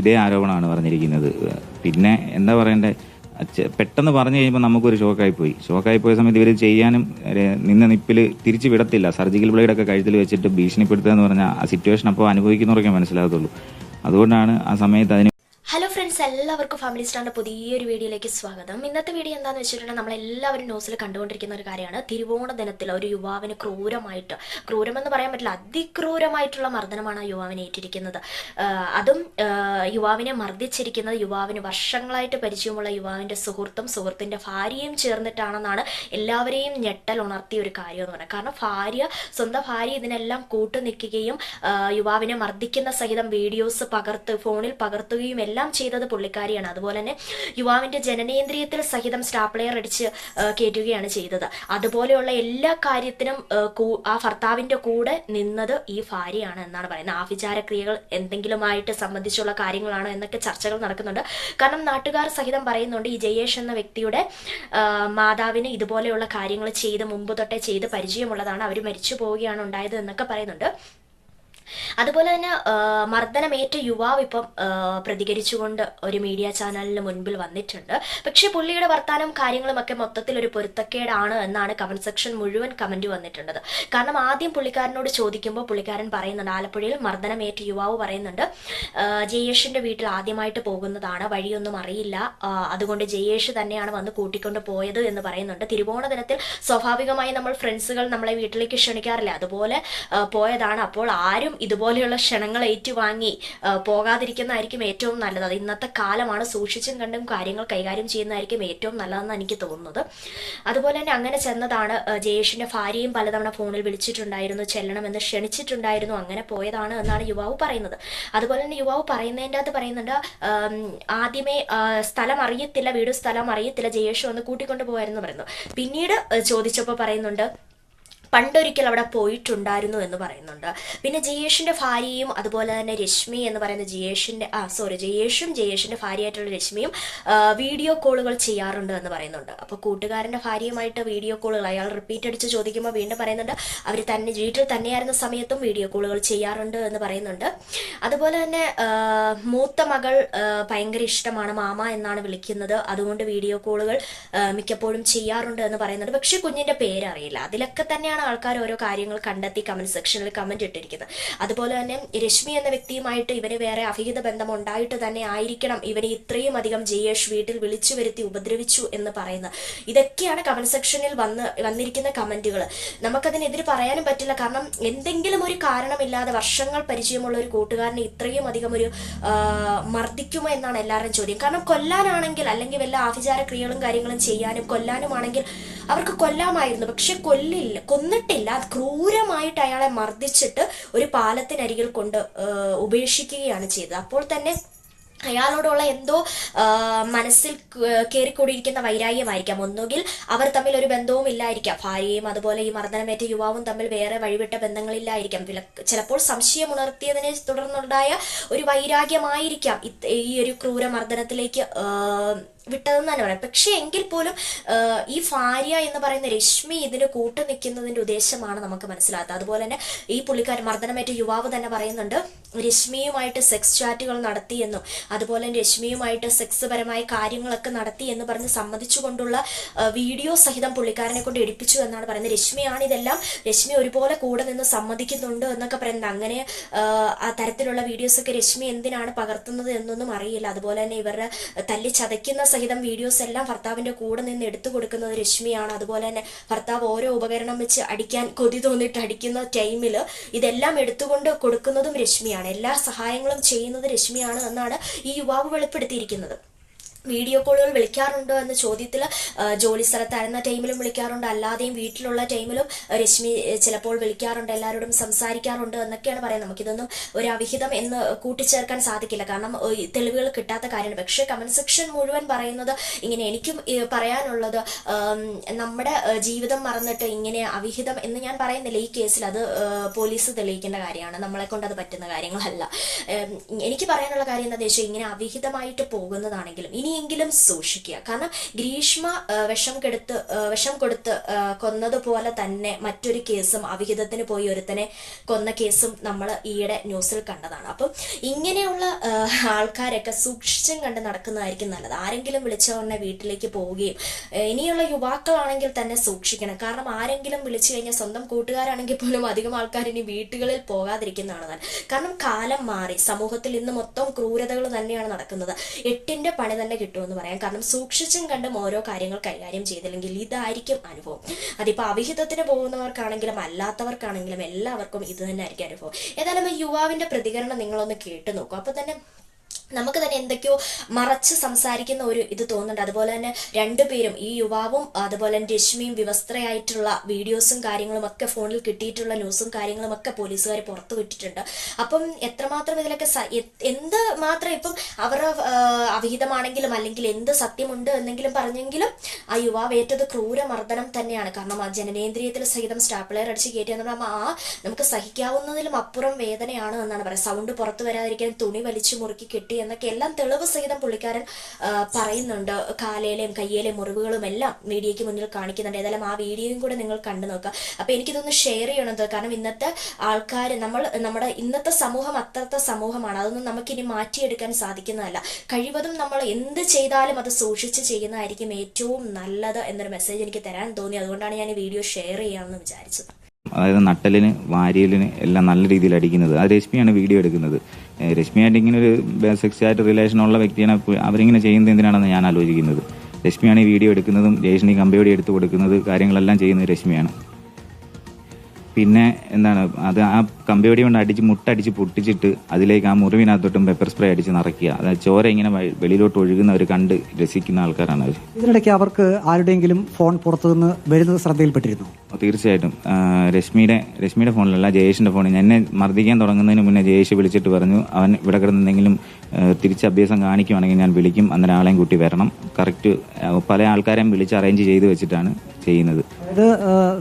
ഇതേ ആരോപണമാണ് പറഞ്ഞിരിക്കുന്നത്. പിന്നെ എന്താ പറയണ്ടേ? പെട്ടെന്ന് പറഞ്ഞു കഴിയുമ്പോൾ നമുക്കൊരു ഷോക്കായി പോയി. ഷോക്കായി പോയ സമയത്ത് ഇവർ ചെയ്യാനും നിന്ന നിപ്പിൽ തിരിച്ചു വിടത്തില്ല. സർജിക്കൽ ബ്ലേഡ് ഒക്കെ കഴുത്തിൽ വെച്ചിട്ട് ഭീഷണിപ്പെടുത്തുക എന്ന് പറഞ്ഞാൽ ആ സിറ്റുവേഷൻ അപ്പോൾ അനുഭവിക്കുന്നവർക്കേ മനസ്സിലാകത്തുള്ളൂ. അതുകൊണ്ടാണ് ആ സമയത്ത് അതിന് ഫ്രണ്ട്സ് എല്ലാവർക്കും ഫാമിലി സ്റ്റാറിന്റെ പുതിയൊരു വീഡിയോയിലേക്ക് സ്വാഗതം. ഇന്നത്തെ വീഡിയോ എന്താണെന്ന് വെച്ചിട്ടുണ്ടെങ്കിൽ നമ്മളെല്ലാവരും ന്യൂസിൽ കണ്ടുകൊണ്ടിരിക്കുന്ന ഒരു കാര്യമാണ്. തിരുവോണ ദിനത്തിൽ ഒരു യുവാവിന് ക്രൂരമായിട്ട് ക്രൂരമെന്ന് പറയാൻ പറ്റില്ല അതിക്രൂരമായിട്ടുള്ള മർദ്ദനമാണ് ആ യുവാവിനെ ഏറ്റിരിക്കുന്നത്. അതും യുവാവിനെ മർദ്ദിച്ചിരിക്കുന്നത് യുവാവിന് വർഷങ്ങളായിട്ട് പരിചയമുള്ള യുവാവിന്റെ സുഹൃത്തും സുഹൃത്തിന്റെ ഭാര്യയും ചേർന്നിട്ടാണെന്നാണ് എല്ലാവരെയും ഞെട്ടൽ ഉണർത്തിയ ഒരു കാര്യം എന്ന് പറയുന്നത്. കാരണം ഭാര്യ സ്വന്തം ഭാര്യ ഇതിനെല്ലാം കൂട്ടു നിൽക്കുകയും യുവാവിനെ മർദ്ദിക്കുന്ന സഹിതം വീഡിയോസ് പകർത്ത് ഫോണിൽ പകർത്തുകയും എല്ലാം ചെയ്തത് പുള്ളിക്കാരിയാണ്. അതുപോലെ തന്നെ യുവാവിന്റെ ജനനേന്ദ്രിയത്തിൽ സഹിതം സ്റ്റാപ്ലെയർ അടിച്ച് കയറ്റുകയാണ് ചെയ്തത്. അതുപോലെയുള്ള എല്ലാ കാര്യത്തിനും ആ ഭർത്താവിന്റെ കൂടെ നിന്നത് ഈ ഭാര്യയാണ് എന്നാണ് പറയുന്നത്. ആ വിചാരക്രിയകൾ എന്തെങ്കിലുമായിട്ട് സംബന്ധിച്ചുള്ള കാര്യങ്ങളാണോ എന്നൊക്കെ ചർച്ചകൾ നടക്കുന്നുണ്ട്. കാരണം നാട്ടുകാർ സഹിതം പറയുന്നുണ്ട് ഈ ജയേഷ് എന്ന വ്യക്തിയുടെ മാതാവിന് ഇതുപോലെയുള്ള കാര്യങ്ങൾ ചെയ്ത് മുമ്പ് തൊട്ടേ ചെയ്ത് പരിചയമുള്ളതാണ്. അവർ മരിച്ചു പോവുകയാണ് ഉണ്ടായത് എന്നൊക്കെ പറയുന്നുണ്ട്. അതുപോലെ തന്നെ മർദ്ദനമേറ്റ യുവാവ് ഇപ്പം പ്രതികരിച്ചുകൊണ്ട് ഒരു മീഡിയ ചാനലിന് മുൻപിൽ വന്നിട്ടുണ്ട്. പക്ഷേ പുള്ളിയുടെ വർത്താനം കാര്യങ്ങളും ഒക്കെ മൊത്തത്തിൽ ഒരു പൊരുത്തക്കേടാണ് എന്നാണ് കമന്റ് സെക്ഷൻ മുഴുവൻ കമന്റ് വന്നിട്ടുള്ളത്. കാരണം ആദ്യം പുള്ളിക്കാരനോട് ചോദിക്കുമ്പോൾ പുള്ളിക്കാരൻ പറയുന്നുണ്ട് ആലപ്പുഴയിൽ മർദ്ദനമേറ്റ യുവാവ് പറയുന്നുണ്ട് ജയേഷിന്റെ വീട്ടിൽ ആദ്യമായിട്ട് പോകുന്നതാണ് വഴിയൊന്നും അറിയില്ല അതുകൊണ്ട് ജയേഷ് തന്നെയാണ് വന്ന് കൂട്ടിക്കൊണ്ട് പോയത് എന്ന് പറയുന്നുണ്ട്. തിരുവോണ ദിനത്തിൽ സ്വാഭാവികമായി നമ്മൾ ഫ്രണ്ട്സുകൾ നമ്മളെ വീട്ടിലേക്ക് ക്ഷണിക്കാറില്ല. അതുപോലെ പോയതാണ്. അപ്പോൾ ആരും ഇതുപോലെയുള്ള ക്ഷണങ്ങൾ ഏറ്റുവാങ്ങി പോകാതിരിക്കുന്നതായിരിക്കും ഏറ്റവും നല്ലത്. അത് ഇന്നത്തെ കാലമാണ് സൂക്ഷിച്ചും കണ്ടും കാര്യങ്ങൾ കൈകാര്യം ചെയ്യുന്നതായിരിക്കും ഏറ്റവും നല്ലതെന്ന് എനിക്ക് തോന്നുന്നത്. അതുപോലെ തന്നെ അങ്ങനെ ചെന്നതാണ് ജയേഷിന്റെ ഭാര്യയും പലതവണ ഫോണിൽ വിളിച്ചിട്ടുണ്ടായിരുന്നു ചെല്ലണമെന്ന് ക്ഷണിച്ചിട്ടുണ്ടായിരുന്നു അങ്ങനെ പോയതാണ് എന്നാണ് യുവാവ് പറയുന്നത്. അതുപോലെ തന്നെ യുവാവ് പറയുന്നതിന്റെ അകത്ത് പറയുന്നുണ്ട് ആദ്യമേ സ്ഥലം അറിയത്തില്ല വീട് സ്ഥലം അറിയത്തില്ല ജയേഷ് വന്ന് കൂട്ടിക്കൊണ്ട് പോയായിരുന്നു പറയുന്നു. പിന്നീട് ചോദിച്ചപ്പോൾ പറയുന്നുണ്ട് പണ്ടൊരിക്കൽ അവിടെ പോയിട്ടുണ്ടായിരുന്നു എന്ന് പറയുന്നുണ്ട്. പിന്നെ ജയേഷിന്റെ ഭാര്യയും അതുപോലെ തന്നെ രശ്മി എന്ന് പറയുന്ന ജയേഷിന്റെ ആ സോറി ജയേഷും ജയേഷിന്റെ ഭാര്യയായിട്ടുള്ള രശ്മിയും വീഡിയോ കോളുകൾ ചെയ്യാറുണ്ട് എന്ന് പറയുന്നുണ്ട്. അപ്പോൾ കൂട്ടുകാരന്റെ ഭാര്യയുമായിട്ട് വീഡിയോ കോളുകൾ അയാൾ റിപ്പീറ്റ് അടിച്ച് ചോദിക്കുമ്പോൾ വീണ്ടും പറയുന്നുണ്ട് അവർ തന്നെ വീട്ടിൽ തന്നെയായിരുന്ന സമയത്തും വീഡിയോ കോളുകൾ ചെയ്യാറുണ്ട് എന്ന് പറയുന്നുണ്ട്. അതുപോലെ തന്നെ മൂത്ത മകൾ ഭയങ്കര ഇഷ്ടമാണ് മാമ എന്നാണ് വിളിക്കുന്നത്. അതുകൊണ്ട് വീഡിയോ കോളുകൾ മിക്കപ്പോഴും ചെയ്യാറുണ്ട് എന്ന് പറയുന്നുണ്ട്. പക്ഷെ കുഞ്ഞിന്റെ പേരറിയില്ല. അതിലൊക്കെ തന്നെയാണ് ആൾക്കാർ ഓരോ കാര്യങ്ങൾ കണ്ടെത്തി കമന്റ് സെക്ഷനിൽ കമന്റ് ഇട്ടിരിക്കുന്നത്? അതുപോലെ തന്നെ രശ്മി എന്ന വ്യക്തിയുമായിട്ട് ഇവന് വേറെ അഭിഹിത ബന്ധം ഉണ്ടായിട്ട് തന്നെ ആയിരിക്കണം. ഇവനെ ഇത്രയും അധികം ജയേഷ് വീട്ടിൽ വിളിച്ചു വരുത്തി ഉപദ്രവിച്ചു എന്ന് പറയുന്നത്. ഇതൊക്കെയാണ് കമന്റ് സെക്ഷനിൽ വന്ന് വന്നിരിക്കുന്ന കമന്റുകൾ നമുക്കതിനെതിരെ പറയാനും പറ്റില്ല. കാരണം എന്തെങ്കിലും ഒരു കാരണമില്ലാതെ വർഷങ്ങൾ പരിചയമുള്ള ഒരു കൂട്ടുകാരനെ ഇത്രയും അധികം ഒരു മർദ്ദിക്കുമോ എന്നാണ് എല്ലാവരുടെയും ചോദ്യം. കാരണം കൊല്ലാനാണെങ്കിൽ അല്ലെങ്കിൽ വല്ല ആഭിചാര ക്രിയകളും കാര്യങ്ങളും ചെയ്യാനും കൊല്ലാനുമാണെങ്കിൽ അവർക്ക് കൊല്ലാമായിരുന്നു. പക്ഷെ കൊല്ലില്ല കൊന്നിട്ടില്ല ക്രൂരമായിട്ട് അയാളെ മർദ്ദിച്ചിട്ട് ഒരു പാലത്തിനരികിൽ കൊണ്ട് ഉപേക്ഷിക്കുകയാണ് ചെയ്തത്. അപ്പോൾ തന്നെ അയാളോടുള്ള എന്തോ മനസ്സിൽ കയറിക്കൂടിയിരിക്കുന്ന വൈരാഗ്യമായിരിക്കാം. ഒന്നുകിൽ അവർ തമ്മിൽ ഒരു ബന്ധവും ഇല്ലായിരിക്കാം. ഭാര്യയും അതുപോലെ ഈ മർദ്ദനമേറ്റ യുവാവും തമ്മിൽ വേറെ വഴിവിട്ട ബന്ധങ്ങളില്ലായിരിക്കാം. ചിലപ്പോൾ സംശയം ഉണർത്തിയതിനെ തുടർന്നുണ്ടായ ഒരു വൈരാഗ്യമായിരിക്കാം. ഈ ഒരു ക്രൂര മർദ്ദനത്തിലേക്ക് ആ, വിട്ടതെന്ന് തന്നെ പറയാം പക്ഷേ എങ്കിൽ പോലും ഈ ഭാര്യ എന്ന് പറയുന്ന രശ്മി ഇതിന് കൂട്ടു നിൽക്കുന്നതിന്റെ ഉദ്ദേശമാണ് നമുക്ക് മനസ്സിലാത്തത് അതുപോലെ തന്നെ ഈ പുള്ളിക്കാരൻ മർദ്ദനമേറ്റ യുവാവ് തന്നെ പറയുന്നുണ്ട് രശ്മിയുമായിട്ട് സെക്സ് ചാറ്റുകൾ നടത്തിയെന്നും അതുപോലെ രശ്മിയുമായിട്ട് സെക്സ് പരമായ കാര്യങ്ങളൊക്കെ നടത്തി എന്ന് പറഞ്ഞ് സമ്മതിച്ചുകൊണ്ടുള്ള വീഡിയോ സഹിതം പുള്ളിക്കാരനെ കൊണ്ട് എടുപ്പിച്ചു എന്നാണ് പറയുന്നത്. രശ്മിയാണ് ഇതെല്ലാം. രശ്മി ഒരുപോലെ കൂടെ നിന്ന് സമ്മതിക്കുന്നുണ്ട് എന്നൊക്കെ പറയുന്നത്. അങ്ങനെ ആ, തരത്തിലുള്ള വീഡിയോസ് ഒക്കെ രശ്മി എന്തിനാണ് പകർത്തുന്നത് എന്നൊന്നും അറിയില്ല. അതുപോലെ തന്നെ ഇവരുടെ തല്ലി ചതയ്ക്കുന്ന സഹിതം വീഡിയോസ് എല്ലാം ഭർത്താവിന്റെ കൂടെ നിന്ന് എടുത്തു കൊടുക്കുന്നത് രശ്മിയാണ്. അതുപോലെ തന്നെ ഭർത്താവ് ഓരോ ഉപകരണം വെച്ച് അടിക്കാൻ കൊതി തോന്നിട്ട് അടിക്കുന്ന ടൈമിൽ ഇതെല്ലാം എടുത്തുകൊണ്ട് കൊടുക്കുന്നതും രശ്മിയാണ്. എല്ലാ സഹായങ്ങളും ചെയ്യുന്നത് രശ്മിയാണ് എന്നാണ് ഈ യുവാവ് വെളിപ്പെടുത്തിയിരിക്കുന്നത്. വീഡിയോ കോളുകൾ വിളിക്കാറുണ്ടോ എന്ന ചോദ്യത്തിൽ ജോലി സ്ഥലത്തായിരുന്ന ടൈമിലും വിളിക്കാറുണ്ട്. അല്ലാതെയും വീട്ടിലുള്ള ടൈമിലും രശ്മി ചിലപ്പോൾ വിളിക്കാറുണ്ട്. എല്ലാവരോടും സംസാരിക്കാറുണ്ട് എന്നൊക്കെയാണ് പറയുന്നത്. നമുക്കിതൊന്നും ഒരു അവിഹിതം എന്ന് കൂട്ടിച്ചേർക്കാൻ സാധിക്കില്ല. കാരണം തെളിവുകൾ കിട്ടാത്ത കാര്യമാണ്. പക്ഷേ കമന്റ് സെക്ഷൻ മുഴുവൻ പറയുന്നത് ഇങ്ങനെ എനിക്കും പറയാനുള്ളത് നമ്മുടെ ജീവിതം മറന്നിട്ട് ഇങ്ങനെ അവിഹിതം എന്ന് ഞാൻ പറയുന്നില്ല. ഈ കേസിൽ അത് പോലീസ് തെളിയിക്കേണ്ട കാര്യമാണ്. നമ്മളെ കൊണ്ട് അത് പറ്റുന്ന കാര്യങ്ങളല്ല. എനിക്ക് പറയാനുള്ള കാര്യം എന്താ വെച്ചാൽ ഇങ്ങനെ അവിഹിതമായിട്ട് പോകുന്നതാണെങ്കിലും ഇനി ഇനിയെങ്കിലും സൂക്ഷിക്കുക. കാരണം ഗ്രീഷ്മ വിഷം കെടുത്ത് വിഷം കൊടുത്ത് കൊന്നതുപോലെ തന്നെ മറ്റൊരു കേസും അവിഹിതത്തിന് പോയി ഒരുത്തനെ കൊന്ന കേസും നമ്മൾ ഈയിടെ ന്യൂസിൽ കണ്ടതാണ്. അപ്പം ഇങ്ങനെയുള്ള ആൾക്കാരൊക്കെ സൂക്ഷിച്ചും കണ്ട് നടക്കുന്നതായിരിക്കും നല്ലത്. ആരെങ്കിലും വിളിച്ച ഉടനെ വീട്ടിലേക്ക് പോവുകയും ഇനിയുള്ള യുവാക്കളാണെങ്കിൽ തന്നെ സൂക്ഷിക്കണം. കാരണം ആരെങ്കിലും വിളിച്ചു കഴിഞ്ഞാൽ സ്വന്തം കൂട്ടുകാരാണെങ്കിൽ പോലും അധികം ആൾക്കാർ ഇനി വീട്ടുകളിൽ പോകാതിരിക്കുന്നതാണ് നല്ലത്. കാരണം കാലം മാറി. സമൂഹത്തിൽ ഇന്ന് മൊത്തം ക്രൂരതകൾ തന്നെയാണ് നടക്കുന്നത്. എട്ടിന്റെ പണി തന്നെ കിട്ടുമെന്ന് പറയാം. കാരണം സൂക്ഷിച്ചും കണ്ടും ഓരോ കാര്യങ്ങൾ കൈകാര്യം ചെയ്തില്ലെങ്കിൽ ഇതായിരിക്കും അനുഭവം. അതിപ്പോൾ അവിഹിതത്തിന് പോകുന്നവർക്കാണെങ്കിലും അല്ലാത്തവർക്കാണെങ്കിലും എല്ലാവർക്കും ഇത് തന്നെ ആയിരിക്കും അനുഭവം. ഏതായാലും യുവാവിന്റെ പ്രതികരണം നിങ്ങളൊന്ന് കേട്ടു നോക്കും. അപ്പൊ തന്നെ നമുക്ക് തന്നെ എന്തൊക്കെയോ മറച്ച് സംസാരിക്കുന്ന ഒരു ഇത് തോന്നുന്നുണ്ട്. അതുപോലെ തന്നെ രണ്ടുപേരും ഈ യുവാവും അതുപോലെ തന്നെ രശ്മിയും വിവസ്ത്രയായിട്ടുള്ള വീഡിയോസും കാര്യങ്ങളും ഒക്കെ ഫോണിൽ കിട്ടിയിട്ടുള്ള ന്യൂസും കാര്യങ്ങളും ഒക്കെ പോലീസുകാർ പുറത്തു വിട്ടിട്ടുണ്ട്. അപ്പം എത്രമാത്രം ഇതിലൊക്കെ എന്ത് മാത്രം ഇപ്പം അവരുടെ അവിഹിതമാണെങ്കിലും അല്ലെങ്കിൽ എന്ത് സത്യമുണ്ട് എന്നെങ്കിലും പറഞ്ഞെങ്കിലും ആ യുവാവ് ഏറ്റത് ക്രൂരമർദ്ദനം തന്നെയാണ്. കാരണം ആ ജനനേന്ദ്രിയത്തിൽ സഹിതം സ്റ്റാപ്ലെയർ അടിച്ച് കയറ്റി എന്ന് പറഞ്ഞാൽ ആ നമുക്ക് സഹിക്കാവുന്നതിലും അപ്പുറം വേദനയാണ് എന്നാണ് പറയുന്നത് സൗണ്ട് പുറത്തു വരാതിരിക്കാൻ തുണി വലിച്ചു മുറുക്കി കെട്ടി എന്നൊക്കെ എല്ലാം തെളിവ് സഹിതം പുള്ളിക്കാരൻ പറയുന്നുണ്ട്. കാലയിലെയും കയ്യിലെയും മുറിവുകളും എല്ലാം മീഡിയയ്ക്ക് മുന്നിൽ കാണിക്കുന്നുണ്ട്. ഏതായാലും ആ വീഡിയോയും കൂടെ നിങ്ങൾ കണ്ടു നോക്കുക. അപ്പൊ എനിക്കിതൊന്ന് ഷെയർ ചെയ്യണത് കാരണം ഇന്നത്തെ ആൾക്കാർ നമ്മൾ നമ്മുടെ ഇന്നത്തെ സമൂഹം അത്രത്തെ സമൂഹമാണ്. അതൊന്നും നമുക്കിനി മാറ്റിയെടുക്കാൻ സാധിക്കുന്നതല്ല. കഴിവതും നമ്മൾ എന്ത് ചെയ്താലും അത് സൂക്ഷിച്ച് ചെയ്യുന്നതായിരിക്കും ഏറ്റവും നല്ലത് എന്നൊരു മെസ്സേജ് എനിക്ക് തരാൻ തോന്നി. അതുകൊണ്ടാണ് ഞാൻ ഈ വീഡിയോ ഷെയർ ചെയ്യാമെന്ന് വിചാരിച്ചത്. അതായത് നട്ടലിന് വാരിയലിന് എല്ലാം നല്ല രീതിയിൽ അടിക്കുന്നത്. അത് രശ്മിയാണ് വീഡിയോ എടുക്കുന്നത്. രശ്മിയായിട്ട് ഇങ്ങനെ ഒരു സെക്സ് റിലേഷൻ ഉള്ള വ്യക്തിയാണ്. അവരിങ്ങനെ ചെയ്യുന്നത് എന്തിനാണെന്ന് ഞാൻ ആലോചിക്കുന്നത്. രശ്മിയാണ് ഈ വീഡിയോ എടുക്കുന്നതും ജയേഷിന് കമ്പിയോടി എടുത്തു കൊടുക്കുന്നത് കാര്യങ്ങളെല്ലാം ചെയ്യുന്നത് രശ്മിയാണ്. പിന്നെ എന്താണ് അത് ആ കമ്പിവടി കൊണ്ട് അടിച്ച് മുട്ടടിച്ച് പൊട്ടിച്ചിട്ട് അതിലേക്ക് ആ മുറിവിനകത്തോട്ടും പെപ്പർ സ്പ്രേ അടിച്ച് നിറയ്ക്കുക. അതായത് ചോര ഇങ്ങനെ വെളിയിലോട്ട് ഒഴുകുന്നവർ കണ്ട് രസിക്കുന്ന ആൾക്കാരാണ് അവർ ഇതിനിടയ്ക്ക് അവർക്ക് ആരുടെയെങ്കിലും ഫോൺ പുറത്തുനിന്ന് വരുന്നത് ശ്രദ്ധയിൽപ്പെട്ടിരുന്നു? തീർച്ചയായിട്ടും. രശ്മിയുടെ രശ്മിയുടെ ഫോണിലല്ല ജയേഷിന്റെ ഫോണിൽ. എന്നെ മർദ്ദിക്കാൻ തുടങ്ങുന്നതിന് മുന്നേ ജയേഷ് വിളിച്ചിട്ട് പറഞ്ഞു അവൻ ഇവിടെ കിടന്നെന്തെങ്കിലും തിരിച്ച് അഭ്യാസം കാണിക്കുവാണെങ്കിൽ ഞാൻ വിളിക്കും അന്നേരം ആളെയും കൂട്ടി വരണം. കറക്റ്റ് പല ആൾക്കാരെയും വിളിച്ച് അറേഞ്ച് ചെയ്ത് വെച്ചിട്ടാണ് ചെയ്യുന്നത്. അതായത്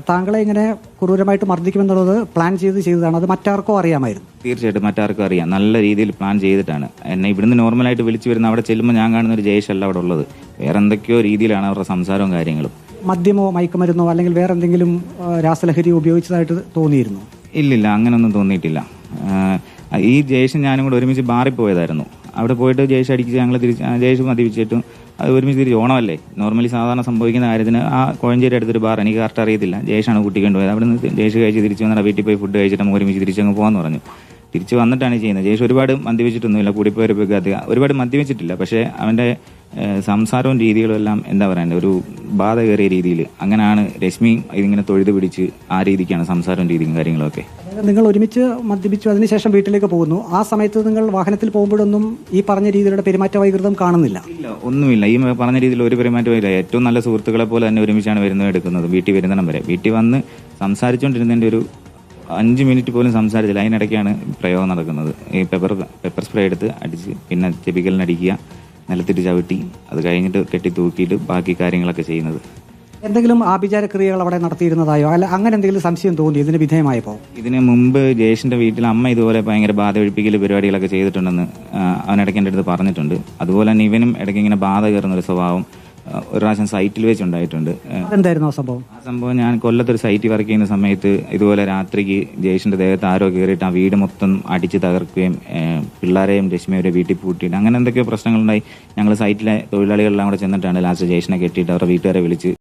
താങ്കളെ ഇങ്ങനെ ക്രൂരമായിട്ട് മർദ്ദിക്കുമെന്നുള്ളത് പ്ലാൻ ചെയ്ത് ചെയ്തതാണ്. അത് മറ്റാർക്കോ അറിയാമായിരുന്നു. തീർച്ചയായിട്ടും മറ്റാർക്കും അറിയാം. നല്ല രീതിയിൽ പ്ലാൻ ചെയ്തിട്ടാണ്. എന്നെ ഇവിടുന്ന് നോർമലായിട്ട് വിളിച്ചു വരുന്ന അവിടെ ചെല്ലുമ്പോൾ ഞാൻ കാണുന്ന ഒരു ജയേഷ് അല്ല അവിടെ ഉള്ളത്. വേറെ എന്തൊക്കെയോ രീതിയിലാണ് അവരുടെ സംസാരവും കാര്യങ്ങളും. മദ്യമോ മയക്കുമരുന്നോ അല്ലെങ്കിൽ വേറെ എന്തെങ്കിലും രാസലഹരി ഉപയോഗിച്ചതായിട്ട് തോന്നിയിരുന്നു? ഇല്ലില്ല അങ്ങനൊന്നും തോന്നിയിട്ടില്ല. ഈ ജയേഷ് ഞാനും കൂടെ ഒരുമിച്ച് ബാറിൽ പോയതായിരുന്നു അവിടെ പോയിട്ട് ജയേഷ് അടിച്ച് ഞങ്ങൾ തിരിച്ച് ജയേഷ് മദ്യപിച്ചിട്ടും. അത് ഒരുമിച്ച് തിരിച്ച് ഓണമല്ലേ? നോർമലി സാധാരണ സംഭവിക്കുന്ന കാര്യത്തിന് ആ കോഴഞ്ചേരി അടുത്തൊരു ബാർ എനിക്ക് കറക്റ്റ് അറിയത്തില്ല. ജയേഷാണ് കുട്ടിക്കൊണ്ടുപോയത് അവിടെ നിന്ന് ജയേഷ് കഴിച്ച് തിരിച്ച് വന്നിട്ട് വീട്ടിൽ പോയി ഫുഡ് കഴിച്ചിട്ട് നമുക്ക് ഒരുമിച്ച് തിരിച്ചങ്ങ് പോകാമെന്ന് പറഞ്ഞു. തിരിച്ച് വന്നിട്ടാണ് ചെയ്യുന്നത്. ജയേഷ് ഒരുപാട് മദ്യപിച്ചിട്ടൊന്നുമില്ല കൂടിപ്പോയവരൊക്കെ അധികം ഒരുപാട് മദ്യപിച്ചിട്ടില്ല പക്ഷേ അവന്റെ സംസാരവും രീതികളും എല്ലാം എന്താ പറയുക ഒരു ബാധ കയറിയ രീതിയിൽ അങ്ങനെയാണ് രശ്മി ഇതിങ്ങനെ തൊഴുത് പിടിച്ച് ആ രീതിക്കാണ് സംസാരവും രീതിയും കാര്യങ്ങളൊക്കെ. നിങ്ങൾ ഒരുമിച്ച് മദ്യപിച്ചു അതിനുശേഷം വീട്ടിലേക്ക് പോകുന്നു. ആ സമയത്ത് നിങ്ങൾ വാഹനത്തിൽ പോകുമ്പോഴൊന്നും ഈ പറഞ്ഞ രീതിയിലുള്ള പെരുമാറ്റ വൈകൃതം കാണുന്നില്ല? ഇല്ല ഒന്നുമില്ല. ഈ പറഞ്ഞ രീതിയിൽ ഒരു പെരുമാറ്റം ഇല്ല. ഏറ്റവും നല്ല സുഹൃത്തുക്കളെ പോലെ തന്നെ ഒരുമിച്ചാണ് വരുന്നത് എടുക്കുന്നത്. വീട്ടിൽ വരുന്നിടം വരെ. വീട്ടിൽ വന്ന് സംസാരിച്ചുകൊണ്ടിരുന്നതിന്റെ ഒരു അഞ്ച് മിനിറ്റ് പോലും സംസാരിച്ചില്ല. അതിനിടയ്ക്കാണ് പ്രയോഗം നടക്കുന്നത്. ഈ പെപ്പർ പെപ്പർ സ്പ്രേ എടുത്ത് അടിച്ച് പിന്നെ ചെപിക്കലിനടിക്കുക നിലത്തിട്ട് ചവിട്ടി അത് കഴിഞ്ഞിട്ട് കെട്ടി തൂക്കിയിട്ട് ബാക്കി കാര്യങ്ങളൊക്കെ ചെയ്യുന്നത്. എന്തെങ്കിലും ആഭിചാര ക്രിയകൾ അവിടെ നടത്തിയിരുന്നതായോ? അല്ല അങ്ങനെ എന്തെങ്കിലും സംശയം തോന്നി ഇതിന് വിധേയമായപ്പോൾ ഇതിന് മുമ്പ് ജയേഷിന്റെ വീട്ടിൽ അമ്മ ഇതുപോലെ ഭയങ്കര ബാധ ഒഴിപ്പിക്കൽ പരിപാടികളൊക്കെ ചെയ്തിട്ടുണ്ടെന്ന് അവൻ ഇടയ്ക്ക് എന്റെ അടുത്ത് പറഞ്ഞിട്ടുണ്ട്. അതുപോലെ തന്നെ ഇവനും ഇടയ്ക്ക് ഇങ്ങനെ ബാധ കയറുന്ന ഒരു സ്വഭാവം. ഒരു പ്രാവശ്യം സൈറ്റിൽ വെച്ചുണ്ടായിട്ടുണ്ട്. എന്തായിരുന്നു ആ സംഭവം? ആ സംഭവം ഞാൻ കൊല്ലത്തൊരു സൈറ്റിൽ വർക്ക് ചെയ്യുന്ന സമയത്ത് ഇതുപോലെ രാത്രിക്ക് ജയേഷിന്റെ ദേഹത്ത് ആരോ കയറിയിട്ട് ആ വീട് മൊത്തം അടിച്ച് തകർക്കുകയും പിള്ളേരെയും രശ്മിയുടെ വീട്ടിൽ പൂട്ടിയിട്ട് അങ്ങനെ എന്തൊക്കെയോ പ്രശ്നങ്ങളുണ്ടായി. ഞങ്ങൾ സൈറ്റിലെ തൊഴിലാളികളെല്ലാം കൂടെ ചെന്നിട്ടാണ് ലാസ്റ്റ് ജയേഷിനെ കെട്ടിയിട്ട് അവരുടെ വീട്ടുകാരെ വിളിച്ച്